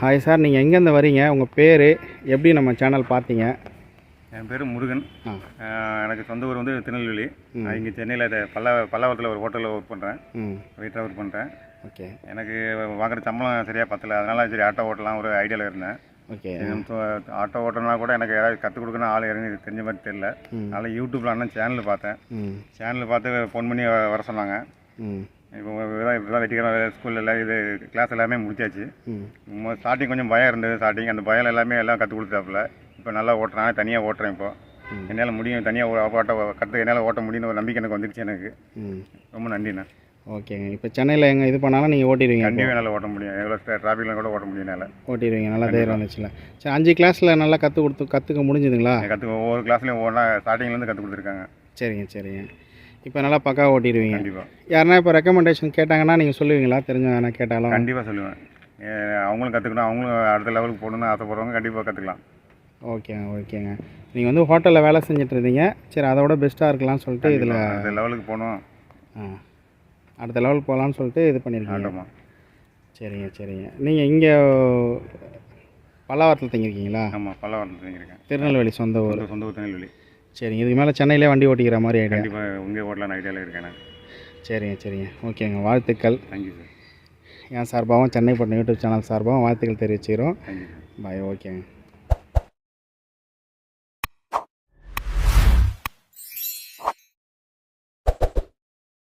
Hi sir நீங்கள் எங்கேருந்து வரீங்க? உங்கள் பேர்? எப்படி நம்ம சேனல் பார்த்தீங்க? என் பேர் முருகன். எனக்கு சொந்த ஊர் வந்து திருநெல்வேலி. நான் இங்கே சென்னையில் பல்ல பல்லாவரத்தில் ஒரு ஹோட்டலில் ஒர்க் பண்ணுறேன் வெயிட்டராக ஒர்க் பண்ணுறேன் ஓகே. எனக்கு வாங்குற சம்பளம் சரியாக பத்தல. அதனால சரி ஆட்டோ ஓட்டலாம் ஒரு ஐடியாவில் இருந்தேன். ஓகே. ஆட்டோ ஓட்டணும்னா கூட எனக்கு யாராவது கற்றுக் கொடுக்கணும் ஆள் இறங்கி தெரிஞ்ச மாதிரி தெரியல. அதனால் யூடியூப்பில் அண்ணன் சேனல் பார்த்தேன். சேனல் பார்த்து ஃபோன் பண்ணி வர சொன்னாங்க. இப்போ தான் வெட்டிக்கிற ஸ்கூலில் இது கிளாஸ் எல்லாமே முடிச்சாச்சு. ஸ்டார்டிங் கொஞ்சம் பயம் இருந்தது ஸ்டார்டிங் அந்த பயம் எல்லாமே எல்லாம் கற்றுக் கொடுத்தாப்புல இப்போ நல்லா ஓட்டுறேன் தனியாக ஓட்டுறேன் இப்போ. என்னால் முடியும் தனியாக ஓட்ட கற்று என்னால் ஓட்ட முடியும்னு ஒரு நம்பிக்கை எனக்கு வந்துருச்சு எனக்கு. ரொம்ப நன்றிண்ணா. ஓகேங்க. இப்போ சென்னையில் எங்கே இது பண்ணாலும் நீங்கள் ஓட்டிடுவீங்க? கண்டிப்பாக என்னால் ஓட்ட முடியும். எவ்வளோ டிராஃபிக்கில் கூட ஓட்ட முடியும் என்னால். ஓட்டிடுவீங்க. நல்லா தைரியம் வந்துச்சுல. சரி அஞ்சு கிளாஸில் நல்லா கற்றுக் கொடுத்து கற்றுக்க முடிஞ்சுதுங்களா? கற்று ஒவ்வொரு கிளாஸ்லையும் ஒவ்வொன்றா ஸ்டார்டிங்லேருந்து கற்றுக் கொடுத்துருக்காங்க. சரிங்க சரிங்க. இப்போ நல்லா பக்கா ஓட்டிடுவீங்க. கண்டிப்பாக யாருன்னா இப்போ ரெக்கமெண்டேஷன் கேட்டாங்கன்னா நீங்கள் சொல்லுவீங்களா? தெரிஞ்சவங்க கேட்டாலும் கண்டிப்பாக சொல்லுவேன். அவங்களும் கற்றுக்கணும் அவங்களும் அடுத்த லெவலுக்கு போகணுன்னு ஆசைப்படுறவங்க கண்டிப்பாக கற்றுக்கலாம் ஓகேங்க ஓகேங்க. நீங்கள் வந்து ஹோட்டலில் வேலை செஞ்சுட்டு இருந்தீங்க சரி அதை விட பெஸ்ட்டாக இருக்கலாம்னு சொல்லிட்டு இதில் அடுத்த லெவலுக்கு போகணும். ஆ. அடுத்த லெவல் போகலான்னு சொல்லிட்டு இது பண்ணியிருக்கீங்க சரிங்க சரிங்க. நீங்கள் இங்கே பல்லாவரத்தில் தங்கியிருக்கீங்களா? ஆமாம் பல்லாவரம் தங்கியிருக்கேன். திருநெல்வேலி சொந்த ஊர். சொந்த சொந்த ஊர் திருநெல்வேலி. சரிங்க இதுக்கு மேலே சென்னையிலே வண்டி ஓட்டிக்கிற மாதிரி ஐடியா கண்டிப்பாக உங்கள் ஓட்டலான ஐடியாவில் இருக்கேன் சரிங்க சரிங்க. ஓகேங்க வாழ்த்துக்கள். தேங்க்யூ சார் என் சார்பாகவும் சென்னை பட்டினம் யூடியூப் சேனல் சார்பாகவும் வாழ்த்துக்கள் தெரிவிச்சுக்கிறோம். பாய் ஓகேங்க.